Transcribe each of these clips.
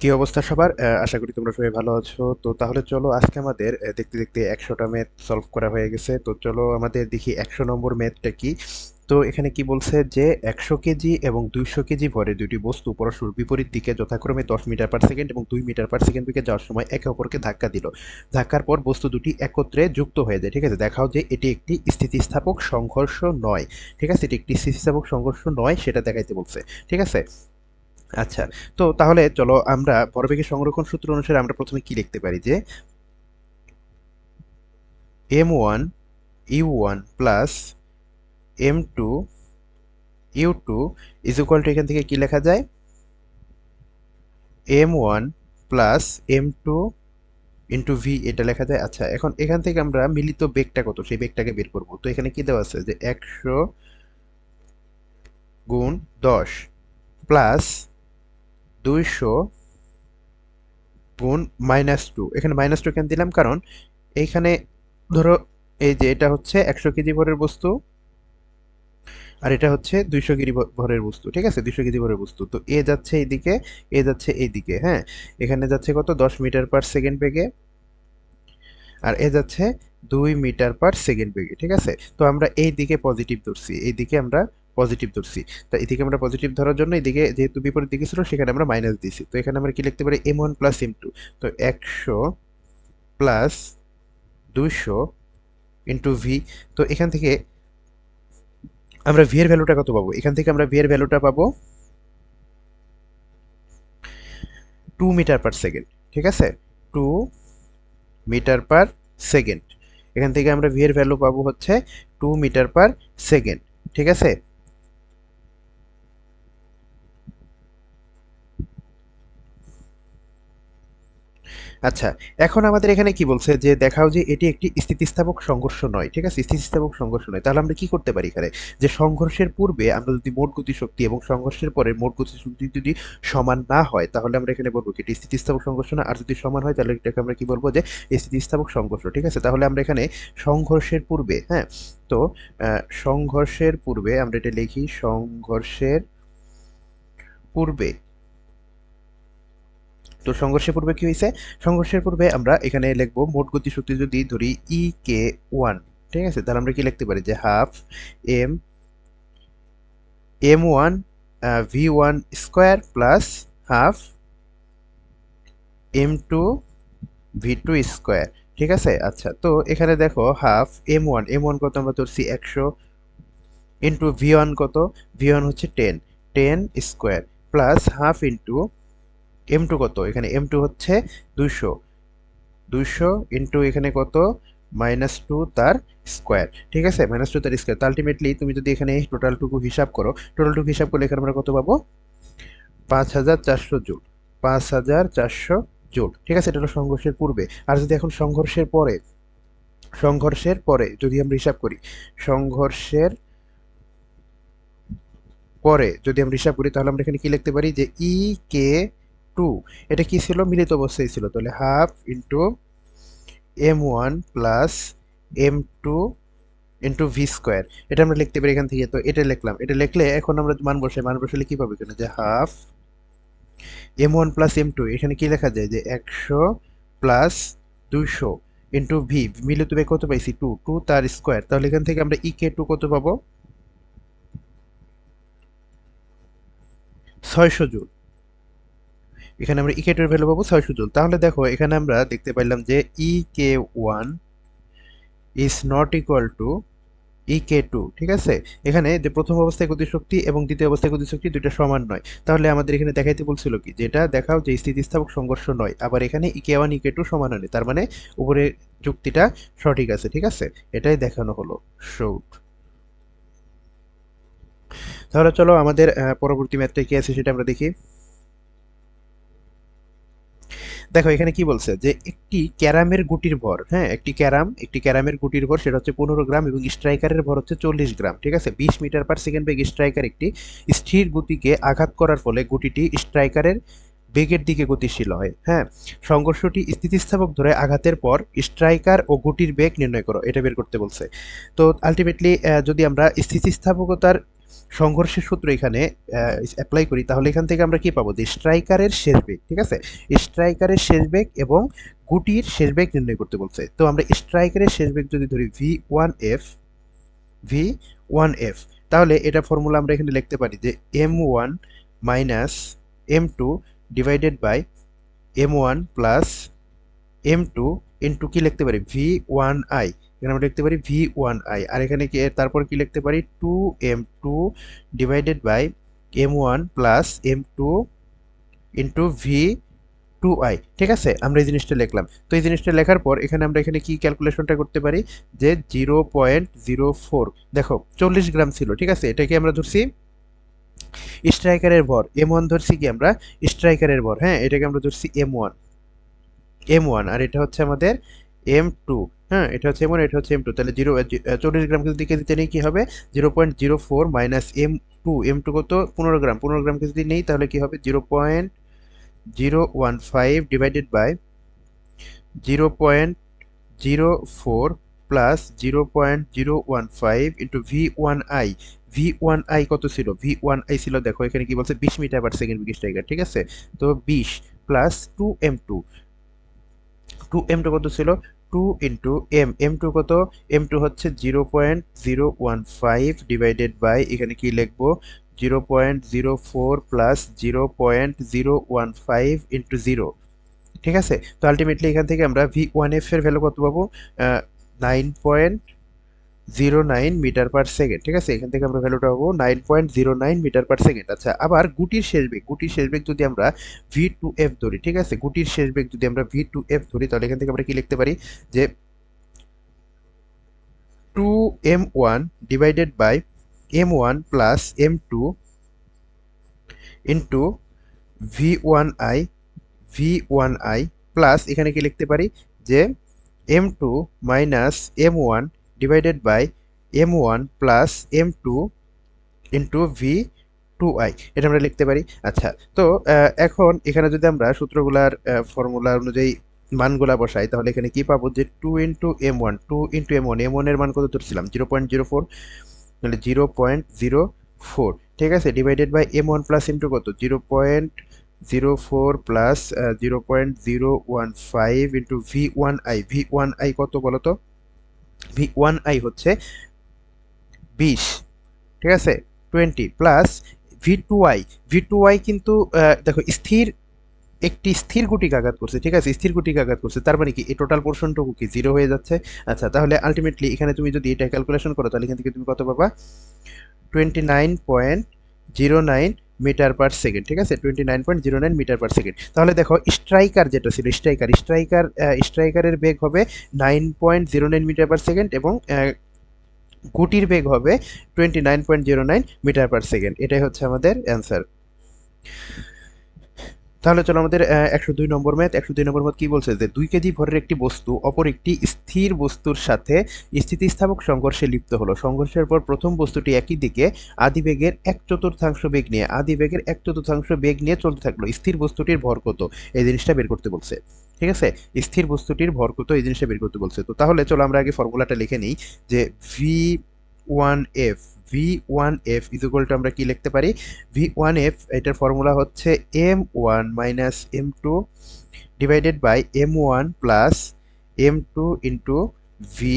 কি অবস্থা সবার? আশা করি তোমরা সবাই ভালো আছো। তো তাহলে চলো, আজকে আমাদের দেখতে দেখতে একশোটা ম্যাথ সলভ করা হয়ে গেছে। তো চলো আমাদের দেখি একশো নম্বর ম্যাথটা কি। তো এখানে কি বলছে যে, একশো কেজি এবং দুইশো কেজি ভরে দুটি বস্তু পরস্পর বিপরীত দিকে যথাক্রমে দশ মিটার পার সেকেন্ড এবং দুই মিটার পার সেকেন্ড দিকে যাওয়ার সময় একে অপরকে ধাক্কা দিল। ধাক্কার পর বস্তু দুটি একত্রে যুক্ত হয়ে যায়, ঠিক আছে? দেখাও যে এটি একটি স্থিতিস্থাপক সংঘর্ষ নয়, ঠিক আছে? এটি একটি স্থিতিস্থাপক সংঘর্ষ নয়, সেটা দেখাইতে বলছে, ঠিক আছে? আচ্ছা তো তাহলে চলো আমরা ভরবেগের সংরক্ষণ সূত্র অনুসারে আমরা প্রথমে কি লিখতে পারি যে M one U one plus M two U two is equal to এখান থেকে কি লেখা যায়? M one plus M two into V এটা লেখা যায়। আচ্ছা এখন এখান থেকে আমরা মিলিত বেগটা কত? সেই বেগটাকে বের করব। তো এখানে কি দেওয়া আছে? যে একশো গুণ দশ প্লাস দুইশো গুণ মাইনাস টু এখানে মাইনাস টু কেন দিলাম? কারণ এইখানে ধরো এই যে এটা হচ্ছে একশো কেজি ভরের বস্তু আর এটা হচ্ছে দুইশো কেজি ভরের বস্তু, ঠিক আছে? দুইশো কেজি ভরের বস্তু। তো এ যাচ্ছে এইদিকে, এ যাচ্ছে এইদিকে হ্যাঁ? এখানে যাচ্ছে কত? দশ মিটার পার সেকেন্ড বেগে। আর এ যাচ্ছে দুই মিটার পার সেকেন্ড বেগে, ঠিক আছে? তো আমরা এই দিকে পজিটিভ ধরছি। এই দিকে আমরা পজিটিভ ধরছি। তা এদিকে আমরা পজিটিভ ধরার জন্য এদিকে যেহেতু বিপরীত দিকে ছিল, সেখানে আমরা মাইনাস দিছি। তো এখানে আমরা কি লিখতে পারি? M one plus M two তো একশো প্লাস দুইশো ইন্টু ভি তো এখান থেকে আমরা ভি এর ভ্যালুটা কত পাবো? এখান থেকে আমরা ভি এর ভ্যালুটা পাবো টু মিটার পার সেকেন্ড ঠিক আছে? টু মিটার পার সেকেন্ড এখান থেকে আমরা ভি এর ভ্যালু পাবো হচ্ছে টু মিটার পার সেকেন্ড ঠিক আছে? আচ্ছা এখন আমাদের এখানে কি বলছে? যে দেখাও যে এটি একটি স্থিতিস্থাপক সংঘর্ষ নয়, ঠিক আছে? স্থিতিস্থাপক সংঘর্ষ নয়। তাহলে আমরা কি করতে পারি এখানে? যে সংঘর্ষের পূর্বে আমরা যদি মোট গতিশক্তি এবং সংঘর্ষের পরে মোট গতিশক্তি যদি সমান না হয়, তাহলে আমরা এখানে বলব কি? এটি স্থিতিস্থাপক সংঘর্ষ না। আর যদি সমান হয়, তাহলে এটাকে আমরা কি বলব? যে স্থিতিস্থাপক সংঘর্ষ, ঠিক আছে? তাহলে আমরা এখানে সংঘর্ষের পূর্বে হ্যাঁ? তো সংঘর্ষের পূর্বে আমরা এটা লিখি, সংঘর্ষের পূর্বে তো সংঘর্ষের পূর্বে কি হয়েছে? সংঘর্ষের পূর্বে আমরা এখানে লিখব মোট গতিশক্তি যদি ধরি ই কে ওয়ান ঠিক আছে? তাহলে আমরা কি লিখতে পারি? যে half M M one V one square plus half M two V two square ঠিক আছে? আচ্ছা তো এখানে দেখো half M one M one কত আমরা ধরছি? একশো ইন্টু ভি ওয়ান কত? ভি ওয়ান হচ্ছে ten ten square plus half into M two কত? এখানে এম টু হচ্ছে দুইশো। দুইশো ইন্টু এখানে কত? মাইনাস টু তার স্কোয়ার ঠিক আছে? মাইনাস টু তার স্কোয়ার তো আলটিমেটলি তুমি যদি এখানে টোটালটুকু হিসাব করো টোটালটুকু হিসাব করলে এখানে আমরা কত পাবো? পাঁচ হাজার চারশো জুল। পাঁচ হাজার চারশো জুল। ঠিক আছে? এটা হলো সংঘর্ষের পূর্বে। আর যদি এখন সংঘর্ষের পরে সংঘর্ষের পরে যদি আমরা হিসাব করি, সংঘর্ষের পরে যদি আমরা হিসাব করি, তাহলে আমরা এখানে কি লিখতে পারি? যে ই কে টু এটা কি ছিল? মিলিত অবস্থায় ছিল। তাহলে half into M one plus M two into V square এটা আমরা লিখতে পারি এখান থেকে। তো এটা লিখলাম। এটা লিখলে এখন আমরা মান বসাই। মান বসালে কী পাবো এখানে? যে half M one plus M two এখানে কি লেখা যায়? যে একশো প্লাস দুইশো ইন্টু ভি মিলিত বেগ কত পাইছি? টু টু তার স্কোয়ার তাহলে এখান থেকে আমরা ই কে টু কত পাবো? ছয়শো জুল। এখানে আমরা ই কে টু ভ্যালু পাবো ছয়শো জুল। তাহলে দেখো, এখানে আমরা দেখতে পাইলাম যে E K one is not equal to E K two ঠিক আছে? এখানে যে প্রথম অবস্থায় গতিশক্তি এবং দ্বিতীয় অবস্থায় গতিশক্তি দুইটা সমান নয়। তাহলে আমাদের এখানে দেখাইতে বলছিল কি? যেটা দেখাও যে স্থিতিস্থাপক সংঘর্ষ নয়, আবার এখানে ই K one E K two সমান হয়নি। তার মানে উপরে যুক্তিটা সঠিক আছে, ঠিক আছে? এটাই দেখানো হলো। শোট তাহলে চলো আমাদের পরবর্তী ম্যাথটা কি আছে সেটা আমরা দেখি। দেখো, এখানে কি বলছে? যে একটি ক্যারামের গুটির ভর হ্যাঁ একটি ক্যারাম, একটি ক্যারামের গুটির ভর, সেটা হচ্ছে পনেরো গ্রাম এবং স্ট্রাইকারের ভর হচ্ছে চল্লিশ গ্রাম, ঠিক আছে? বিশ মিটার পার সেকেন্ড বেগ স্ট্রাইকার একটি স্থির গতিকে আঘাত করার ফলে গুটিটি স্ট্রাইকারের বেগের দিকে গতিশীল হয় হ্যাঁ? সংঘর্ষটি স্থিতিস্থাপক ধরে আঘাতের পর স্ট্রাইকার ও গুটির বেগ নির্ণয় করো, এটা বের করতে বলছে। তো আলটিমেটলি যদি আমরা স্থিতিস্থাপকতার সংঘর্ষের সূত্র এখানে অ্যাপ্লাই করি, তাহলে এখান থেকে আমরা কি পাবো? যে স্ট্রাইকারের শেষ বেগ ঠিক আছে? স্ট্রাইকারের শেষ বেগ এবং গুটির শেষ বেগ নির্ণয় করতে বলছে। তো আমরা স্ট্রাইকারের শেষ বেগ যদি ধরি V one F V one F তাহলে এটা ফর্মুলা আমরা এখানে লিখতে পারি যে M one minus M two divided by M one plus M two into কী লিখতে পারি? ভি ওয়ান আই এখানে আমরা লিখতে পারি ভি ওয়ান আই আর এখানে কি তারপর কি লিখতে পারি? Two M two divided by M one plus M two into V two I ঠিক আছে? আমরা এই জিনিসটা লিখলাম। তো এই জিনিসটা লেখার পর এখানে আমরা এখানে কি ক্যালকুলেশনটা করতে পারি? যে জিরো পয়েন্ট জিরো ফোর দেখো, চল্লিশ গ্রাম ছিল, ঠিক আছে? এটাকে আমরা ধরছি স্ট্রাইকারের ভর। এম ওয়ান ধরছি কি আমরা? স্ট্রাইকারের ভর। হ্যাঁ এটাকে আমরা ধরছি এম ওয়ান এম ওয়ান আর এটা হচ্ছে আমাদের এম টু হ্যাঁ এটা হচ্ছে এম ওয়ান এটা হচ্ছে এম টু তাহলে জিরো চল্লিশ গ্রাম যদি কেজিতে নেই কী হবে? Zero point zero four minus M two M two কত? পনেরো গ্রাম। পনেরো গ্রাম যদি নেই, তাহলে কী হবে? Zero point zero one five divided by zero point zero four plus zero point zero one five into V one I V one I কত ছিল? ভি ওয়ান আই ছিল, দেখো, এখানে কি বলছে? বিশ মিটার পার সেকেন্ড বিশ টাইগার, ঠিক আছে? তো বিশ plus two M two two M two কত ছিল? Two into M M two কত? এম টু হচ্ছে zero point zero one five divided by এখানে কি লিখব? Zero point zero four plus zero point zero one five into zero ঠিক আছে? তো আলটিমেটলি এখান থেকে আমরা ভি ওয়ান এফ এর ভ্যালু কত পাবো? Nine point zero nine metre per second ঠিক আছে? এখান থেকে আমরা ভ্যালুটা পাবো nine point zero nine metre per second আচ্ছা আবার গুটির শেষ বেগ, গুটির শেষ বেগ যদি আমরা ভি টু এফ ধরি, ঠিক আছে? গুটির শেষ বেগ যদি আমরা ভি টু এফ ধরি, তাহলে এখান থেকে আমরা কি লিখতে পারি? যে two M one divided by M one plus M two into V one I V one I plus এখানে কি লিখতে পারি? যে M two minus M one by M one plus M two into V two I এটা আমরা লিখতে পারি। আচ্ছা তো এখন এখানে যদি আমরা সূত্রগুলার ফর্মুলা অনুযায়ী মানগুলা বসাই, তাহলে এখানে কি পাবো? যে two into M one two into M one M ওয়ানের মান কত ধরছিলাম? জিরো পয়েন্ট জিরো ফোর তাহলে জিরো পয়েন্ট জিরো ফোর ঠিক আছে? Divided by M one plus into কত? Zero point zero four plus zero point zero one five into V one I V one I কত বলো তো V one I হচ্ছে বিশ, ঠিক আছে? Twenty plus V two I V two I কিন্তু দেখো, স্থির, একটি স্থির গুটিকে আঘাত করছে, ঠিক আছে? স্থির গুটিকে আঘাত করছে, তার মানে কি? এই টোটাল পোর্শনটুকু কি জিরো হয়ে যাচ্ছে? আচ্ছা তাহলে আলটিমেটলি এখানে তুমি যদি এটা ক্যালকুলেশন করো, তাহলে এখান থেকে তুমি কত পাবা? Twenty nine point zero nine metre per second, ঠিক আছে? Twenty nine point nine metre per second. তাহলে দেখো, স্ট্রাইকার যেটা ছিল, স্ট্রাইকার স্ট্রাইকার স্ট্রাইকারের বেগ হবে nine point zero nine metre per second এবং গুটির বেগ হবে twenty nine point zero nine metre per second. এটাই হচ্ছে আমাদের অ্যান্সার তাহলে চলো আমাদের একশো দুই নম্বর ম্যাথ। একশো দুই নম্বর ম্যাথ কি বলছে? যে দুই কেজি ভরের একটি বস্তু অপর একটি স্থির বস্তুর সাথে স্থিতিস্থাপক সংঘর্ষে লিপ্ত হলো। সংঘর্ষের পর প্রথম বস্তুটি একই দিকে আদি বেগের এক চতুর্থাংশ বেগ নিয়ে আদি বেগের এক চতুর্থাংশ বেগ নিয়ে চলতে থাকল। স্থির বস্তুটির ভর কত? এই জিনিসটা বের করতে বলছে। ঠিক আছে? স্থির বস্তুটির ভর কত? এই জিনিসটা বের করতে বলছে। তো তাহলে চলো আমরা আগে ফর্মুলাটা লিখে নিই যে V one F V one F is equal to আমরা কি লিখতে পারি? ভি ওয়ান এফ এটার ফর্মুলা হচ্ছে M one minus M two divided by M one plus M two into V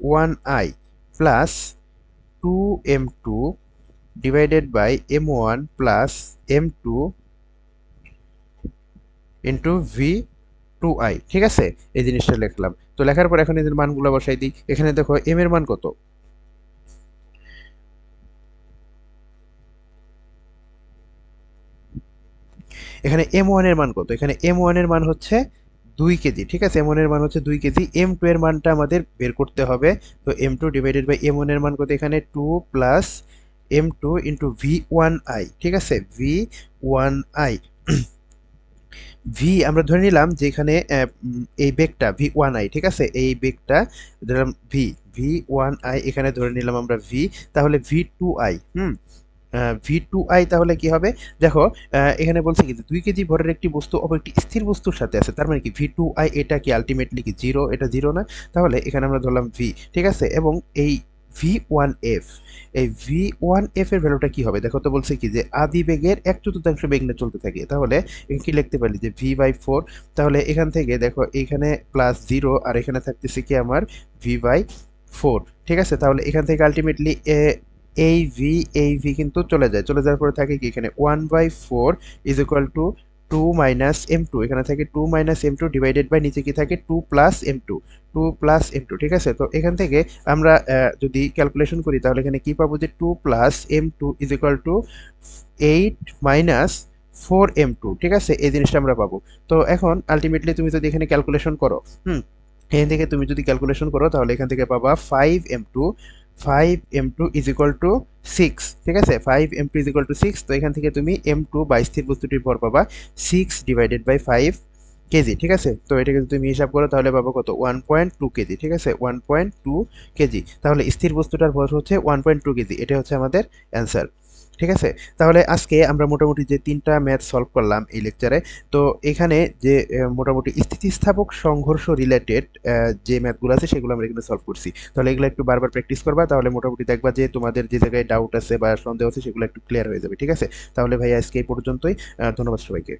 one I plus two M two divided by M one plus M two into V two I ঠিক আছে? এই জিনিসটা লিখলাম। তো লেখার পর এখন এদের মানগুলো বসাই দিই। এখানে দেখো এম এর মান কত? এখানে এম ওয়ানের মান কত? এখানে এম ওয়ানের মান হচ্ছে দুই কেজি, ঠিক আছে? এম ওয়ানের মান হচ্ছে দুই কেজি। এম টু এর মানটা আমাদের বের করতে হবে। তো M two divided by M ওয়ানের মান কত এখানে? Two plus M two into V one I ঠিক আছে? ভি ওয়ান আই ভি আমরা ধরে নিলাম যে এখানে এই বেগটা ভি ওয়ান আই ঠিক আছে? এই বেগটা ধরলাম ভি ভি ওয়ান আই এখানে ধরে নিলাম আমরা ভি তাহলে V two I hmm? V two I তাহলে কি হবে? দেখো এখানে বলছে কি দুই কেজি ভরের একটি বস্তু অপর একটি স্থির বস্তুর সাথে আছে। তার মানে কি ভি টু আই এটা কি আলটিমেটলি কি জিরো এটা জিরো না। তাহলে এখানে আমরা ধরলাম ভি ঠিক আছে? এবং এই ভি ওয়ান এফ এই ভি ওয়ান এফ এর ভ্যালুটা কি হবে? দেখো তো বলছে কি যে আদি বেগের এক চতুর্থাংশ বেগ নিয়ে চলতে থাকে। তাহলে কি লিখতে পারি যে ভি বাই ফোর তাহলে এখান থেকে দেখো, এখানে প্লাস জিরো আর এখানে থাকতেছে কি আমার ভি বাই ফোর ঠিক আছে? তাহলে এখান থেকে আলটিমেটলি এই ভি এই ভি কিন্তু চলে যায়। চলে যাওয়ার পরে থাকে কি? এখানে one by four is equal to two minus M two এখানে থাকে two minus M two divided by নিচে কি থাকে? Two plus M two two plus M two ঠিক আছে? তো এখান থেকে আমরা যদি ক্যালকুলেশন করি, তাহলে এখানে কি পাবো যে two plus M two is equal to eight minus four M two ঠিক আছে? এই জিনিসটা আমরা পাবো। তো এখন আলটিমেটলি তুমি যদি এখানে ক্যালকুলেশন করো, হুম, এখান থেকে তুমি যদি ক্যালকুলেশন করো, তাহলে এখান থেকে পাবা five M two five M two is equal to six ঠিক আছে? Five M two is equal to six তো এখান থেকে তুমি এম টু বা স্থির বস্তুটির পর পাবা six divided by five KG, ঠিক আছে? তো এটাকে যদি তুমি হিসাব করো, তাহলে পাবো কত? ওয়ান পয়েন্ট টু কেজি, ঠিক আছে? One point two KG. তাহলে স্থির বস্তুটার ভর হচ্ছে ওয়ান পয়েন্ট টু কেজি। এটা হচ্ছে আমাদের অ্যান্সার ঠিক আছে? তাহলে আজকে আমরা মোটামুটি যে তিনটা ম্যাথ সলভ করলাম এই লেকচারে, তো এখানে যে মোটামুটি স্থিতিস্থাপক সংঘর্ষ রিলেটেড যে ম্যাথগুলো আছে সেগুলো আমরা এখানে সলভ করছি। তাহলে এগুলো একটু বারবার প্র্যাকটিস করবা, তাহলে মোটামুটি দেখবা যে তোমাদের যে জায়গায় ডাউট আছে বা সন্দেহ আছে সেগুলো একটু ক্লিয়ার হয়ে যাবে, ঠিক আছে? তাহলে ভাই আজকে এই পর্যন্তই ধন্যবাদ সবাইকে।